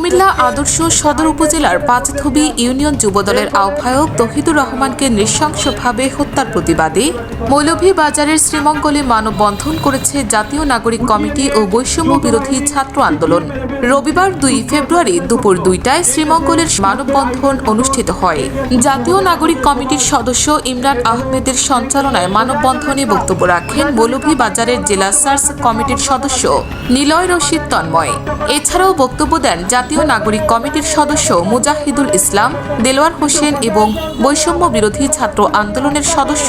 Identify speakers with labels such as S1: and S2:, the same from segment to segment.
S1: কুমিল্লা আদর্শ সদর উপজেলার পাঁচথবি ইউনিয়ন যুবদলের আহ্বায়ক তহিদুর রহমানকে নৃশংসভাবে হত্যার প্রতিবাদে মৌলভীবাজারের শ্রীমঙ্গলে মানববন্ধন করেছে জাতীয় নাগরিক কমিটি ও বৈষম্য বিরোধী ছাত্র আন্দোলন। রবিবার দুই ফেব্রুয়ারি দুপুর দুইটায় শ্রীমঙ্গলের মানববন্ধন অনুষ্ঠিত হয়। জাতীয় নাগরিক কমিটির সদস্য ইমরান আহমেদের সঞ্চালনায় মানববন্ধনে বক্তব্য রাখেন মৌলভীবাজারের জেলা সার্চ কমিটির সদস্য নিলয় রশিদ তন্ময়। এছাড়াও বক্তব্য দেন জাতীয় নাগরিক কমিটির সদস্য মুজাহিদুল ইসলাম, দেলোয়ার হোসেন এবং বৈষম্য বিরোধী ছাত্র আন্দোলনের সদস্য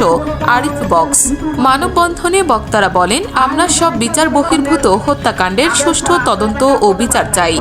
S1: আরিফ বক্স। মানববন্ধনে বক্তারা বলেন, আমরা সব বিচার বহির্ভূত হত্যাকাণ্ডের সুষ্ঠু তদন্ত ও বিচার চাই।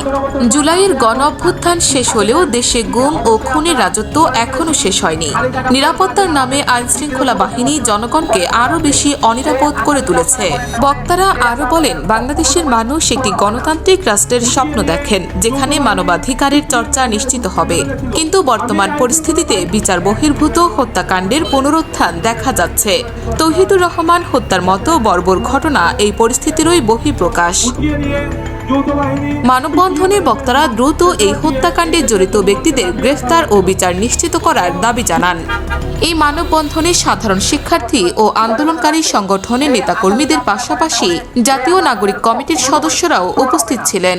S1: জুলাইয়ের গণ অভ্যুত্থান শেষ হলেও দেশে গুম ও খুনের রাজত্ব এখনও শেষ হয়নি। নিরাপত্তার নামে আইনশৃঙ্খলা বাহিনী জনগণকে আরও বেশি অনিরাপদ করে তুলেছে। বক্তারা আরও বলেন, বাংলাদেশের মানুষ একটি গণতান্ত্রিক রাষ্ট্রের স্বপ্ন দেখেন, যেখানে মানবাধিকারের চর্চা নিশ্চিত হবে। কিন্তু বর্তমান পরিস্থিতিতে বিচার বহির্ভূত হত্যাকাণ্ডের পুনরুত্থান দেখা যাচ্ছে। তৌহিদুর রহমান হত্যার মতো বর্বর ঘটনা এই পরিস্থিতিরই বহিঃপ্রকাশ। মানববন্ধনে বক্তারা দ্রুত এই হত্যাকাণ্ডে জড়িত ব্যক্তিদের গ্রেফতার ও বিচার নিশ্চিত করার দাবি জানান। এই মানববন্ধনে সাধারণ শিক্ষার্থী ও আন্দোলনকারী সংগঠনের নেতাকর্মীদের পাশাপাশি জাতীয় নাগরিক কমিটির সদস্যরাও উপস্থিত ছিলেন।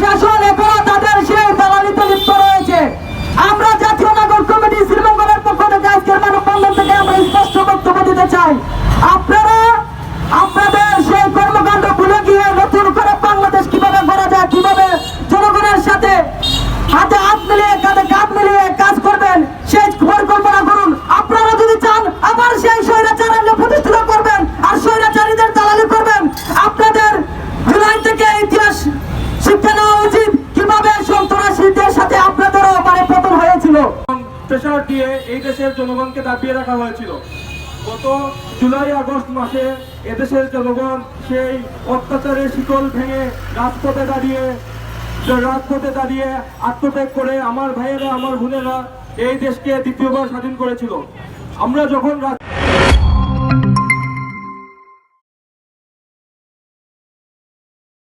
S2: রাজা
S3: প্রেশার দিয়ে এই দেশের জনগণকে দাবিয়ে রাখা হয়েছিল। গত জুলাই, আগস্ট মাসে এদেশের জনগণ সেই অত্যাচারের শিকল ভেঙে রাজপথে দাঁড়িয়ে রাজপথে দাঁড়িয়ে আত্মত্যাগ করে আমার ভাইয়েরা, আমার বোনেরা এই দেশকে দ্বিতীয়বার স্বাধীন করেছিল। আমরা যখন